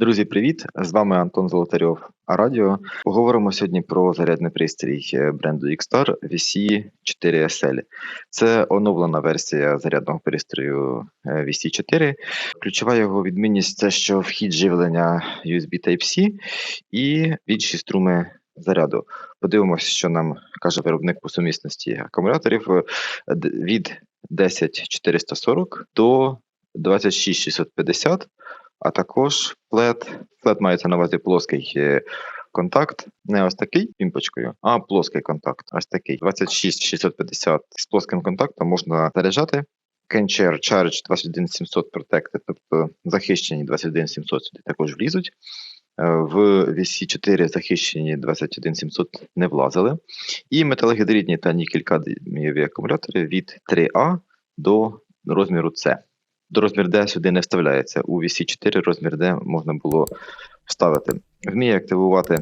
Друзі, привіт! З вами Антон Золотарьов. А радіо. Поговоримо сьогодні про зарядний пристрій е, бренду Xstar VC4SL. Це оновлена версія зарядного пристрою е, VC4. Ключова його відмінність це що вхід живлення USB Type-C і більші струми заряду. Подивимося, що нам каже виробник по сумісності акумуляторів е, від 10440 до 26650 а також флет. Флет мається на увазі плоский е, контакт, не ось такий пімпочкою, а плоский контакт. Ось такий. 26650 з плоским контактом можна заряджати. Kencher Charge 21700 Protected, тобто захищені 21700 сюди також влізуть. Е, В VC4 захищені 21700 не влазили. І металогідридні та нікель-кадмієві акумулятори від 3А до розміру С. Розмір D сюди не вставляється. У VC4 розмір D можна було вставити. Вміє активувати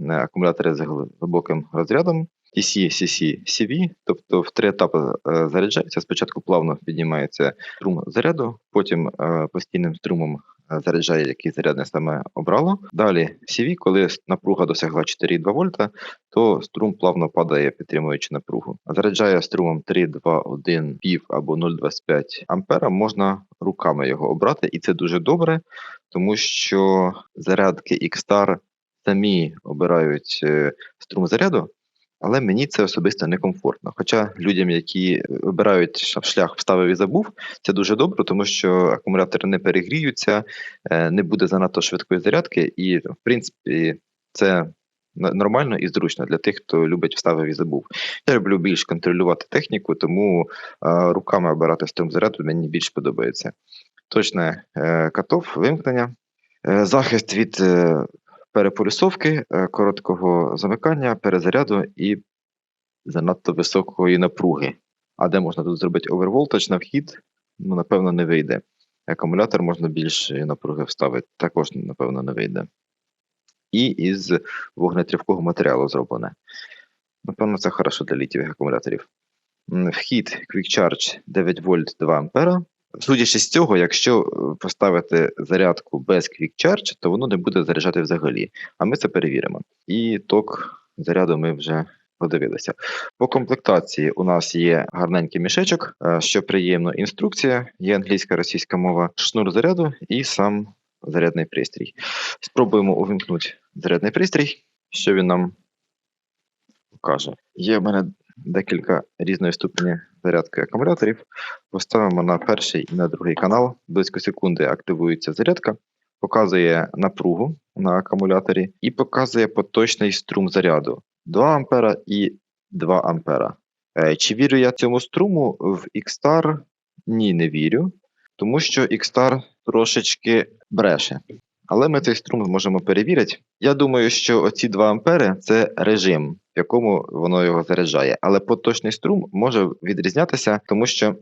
е, акумулятори з глибоким розрядом. TC, CC, CV, тобто в три етапи е, заряджається. Спочатку плавно піднімається струм заряду, потім е, постійним струмом заряджає, який зарядне саме обрало. Далі CV, коли напруга досягла 4,2 вольта, то струм плавно падає, підтримуючи напругу. Заряджає струмом 3, 2, 1, пів або 0,25 ампера. Можна руками його обрати, і це дуже добре, тому що зарядки Xstar самі обирають е, струм заряду. Але мені це особисто некомфортно. Хоча людям, які вибирають ш- шлях вставив і забув, це дуже добре, тому що акумулятори не перегріються, е, не буде занадто швидкої зарядки, і в принципі це нормально і зручно для тих, хто любить вставив і забув. Я люблю більш контролювати техніку, тому е, руками обирати струм заряду мені більш подобається. Точне е, катов, вимкнення, захист від переполюсовки, е, короткого замикання, перезаряду і занадто високої напруги. А де можна тут зробити оверволтаж на вхід? Ну, напевно, не вийде. Акумулятор можна більше напруги вставити, також, напевно, не вийде. І із вогнетривкого матеріалу зроблене. Напевно, це хорошо для літієвих акумуляторів. Вхід Quick Charge 9 вольт 2 ампера. Судячи з цього, якщо е, поставити зарядку без Quick Charge, то воно не буде заряджати взагалі. А ми це перевіримо. І ток заряду ми вже подивилися. По комплектації у нас є гарненький мішечок, е, що приємно. Інструкція, є англійська, російська мова, шнур заряду і сам зарядний пристрій. Спробуємо увімкнути зарядний пристрій, що він нам покаже. Є в мене декілька різної ступені зарядки акумуляторів. Поставимо на перший і на другий канал. Близько секунди активується зарядка, показує напругу на акумуляторі і показує поточний струм заряду 2 ампера і 2 ампера. Е, Чи вірю я цьому струму в Xstar? Ні, не вірю, тому що Xstar трошечки бреше. Але ми цей струм зможемо перевірити. Я думаю, що оці 2 ампери це режим, в якому воно його заряджає. Але поточний струм може відрізнятися, тому що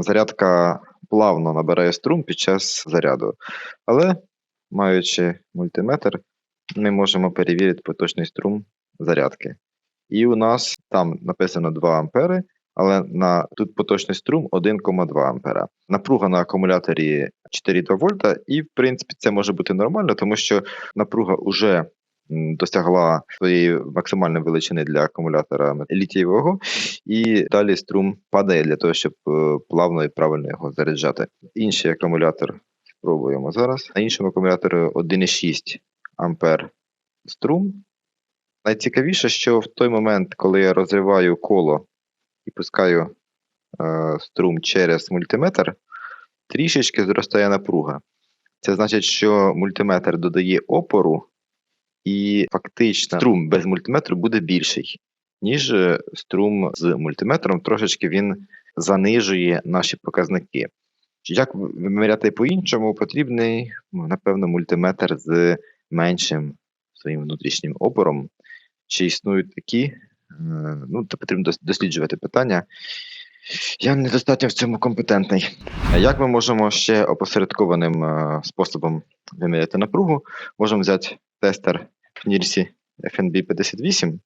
зарядка плавно набирає струм під час заряду. Але, маючи мультиметр, ми можемо перевірити поточний струм зарядки. І у нас там написано 2 ампери, але на тут поточний струм 1,2 ампера. Напруга на акумуляторі 4,2 вольта, і в принципі це може бути нормально, тому що напруга вже досягла своєї максимальної величини для акумулятора літієвого, і далі струм падає для того, щоб е, плавно і правильно його заряджати. Інший акумулятор спробуємо зараз. На іншому акумуляторі 1,6 ампер струм. Найцікавіше, що в той момент, коли я розриваю коло і пускаю е, струм через мультиметр, трішечки зростає напруга. Це значить, що мультиметр додає опору, і фактично струм без мультиметру буде більший, ніж е, струм з мультиметром. Трошечки він занижує наші показники. Як виміряти по-іншому, потрібний, ну, напевно, мультиметр з меншим своїм внутрішнім опором. Чи існують такі? Е, Ну, то потрібно досліджувати питання. Я недостатньо в цьому компетентний. Як ми можемо ще опосередкованим е, способом виміряти напругу? Можемо взяти тестер в Нірсі FNB 58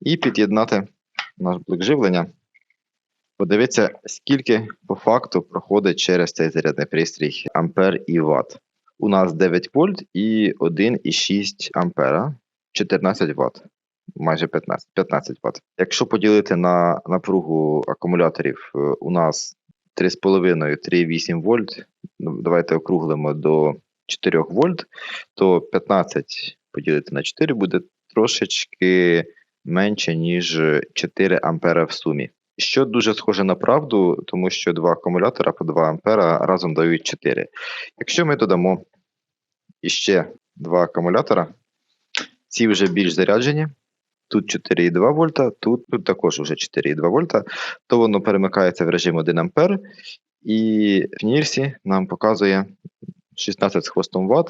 і під'єднати наш блок живлення. Подивитися, скільки по факту проходить через цей зарядний пристрій ампер і ватт. у нас 9 вольт і 1,6 ампера, 14 Вт. Майже 15, 15 Вт. Якщо поділити на напругу акумуляторів, е, у нас 3,5-3,8 вольт, ну, давайте округлимо до 4 вольт, то 15 поділити на 4 буде трошечки менше, ніж 4 ампера в сумі. Що дуже схоже на правду, тому що два акумулятора по 2 ампера разом дають 4. Якщо ми додамо іще два акумулятора, ці вже більш заряджені. Тут 4,2 вольта, тут, тут також вже 4,2 вольта, то воно перемикається в режим 1 ампер, і в Нірсі нам показує 16 з хвостом Вт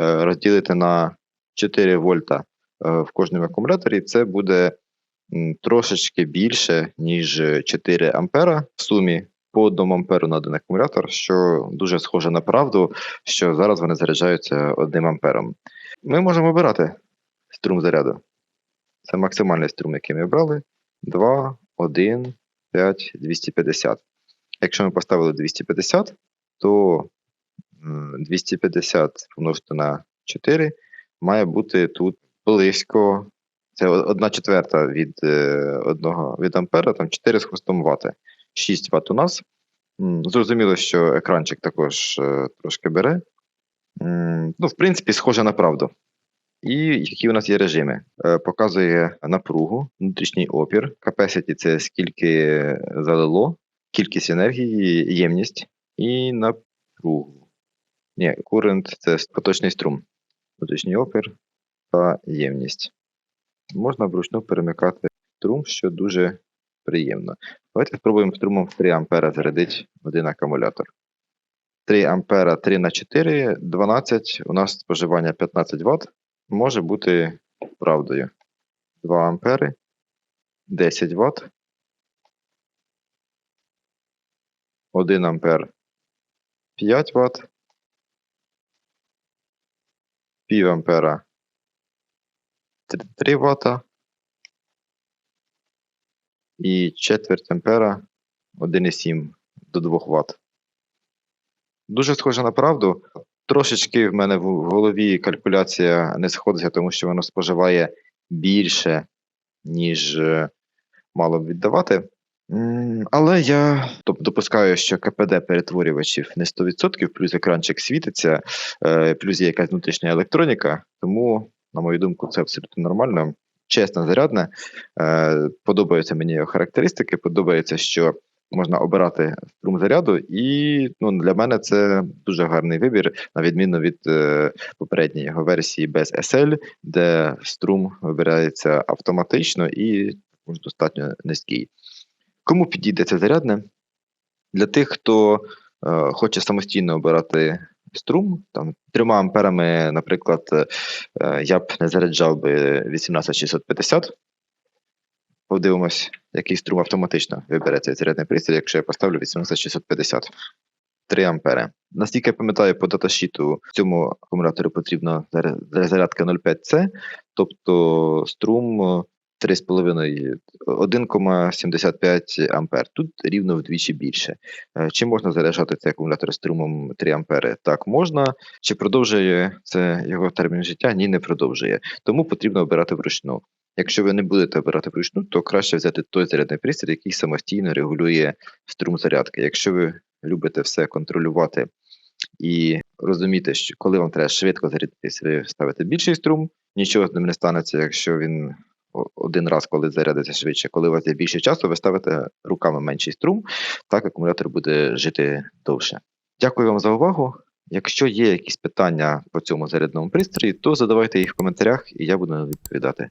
е, розділити на 4 вольта е, в кожному акумуляторі, це буде трошечки більше, ніж 4 ампера в сумі по 1 амперу на один акумулятор, що дуже схоже на правду, що зараз вони заряджаються 1 ампером. Ми можемо обирати струм заряду. Це максимальний струм, який ми обрали. 2, 1, 5, 250. Якщо ми поставили 250, то 250 помножити на 4 має бути тут близько. Це одна четверта від, е, одного, від ампера, там 4 з хвостом вати. 6 Вт у нас. Зрозуміло, що екранчик також е, трошки бере. Ну, в принципі, схоже на правду. І які у нас є режими? Е, Показує напругу, внутрішній опір, capacity – це скільки залило, кількість енергії, ємність і напругу. Ні, current – це поточний струм, внутрішній опір та ємність. Можна вручну перемикати струм, що дуже приємно. Давайте спробуємо струмом в 3 ампера зарядити один акумулятор. 3 ампера 3 на 4, 12, у нас споживання 15 Вт може бути правдою. 2 ампери, 10 Вт, 1 ампер 5 Вт, пів ампера 3 Вт і четверть ампера 1,7 до 2 Вт. Дуже схоже на правду. Трошечки в мене в голові калькуляція не сходиться, тому що воно споживає більше, ніж е, мало б віддавати. Але я доп- допускаю, що КПД перетворювачів не 100%, плюс екранчик світиться, е, плюс є якась внутрішня електроніка, тому, на мою думку, це абсолютно нормально. Чесно, зарядне. Подобаються мені його характеристики, подобається, що можна обирати струм заряду, і ну, для мене це дуже гарний вибір, на відміну від е, попередньої його версії без SL, де струм вибирається автоматично і також достатньо низький. Кому підійде це зарядне? Для тих, хто е, хоче самостійно обирати струм, там трьома амперами, наприклад, е, я б не заряджав би 18650. Подивимось, який струм автоматично вибере цей зарядний пристрій, якщо я поставлю 18650. 3 ампери. Наскільки я пам'ятаю, по даташіту цьому акумулятору потрібно заря- зарядка 0,5C, тобто струм е, 3,5 1,75 ампер. Тут рівно вдвічі більше. Е, Чи можна заряджати цей акумулятор струмом 3 ампери? Так, можна. Чи продовжує це його термін життя? Ні, не продовжує. Тому потрібно обирати вручну. Якщо ви не будете обирати вручну, то краще взяти той зарядний пристрій, який самостійно регулює струм зарядки. Якщо ви любите все контролювати і розуміти, що коли вам треба швидко зарядитись, ви ставите більший струм, нічого з ним не станеться, якщо він один раз, коли зарядиться швидше. Коли у вас є більше часу, ви ставите руками менший струм, так акумулятор буде жити довше. Дякую вам за увагу. Якщо є якісь питання по цьому зарядному пристрої, то задавайте їх в коментарях, і я буду відповідати.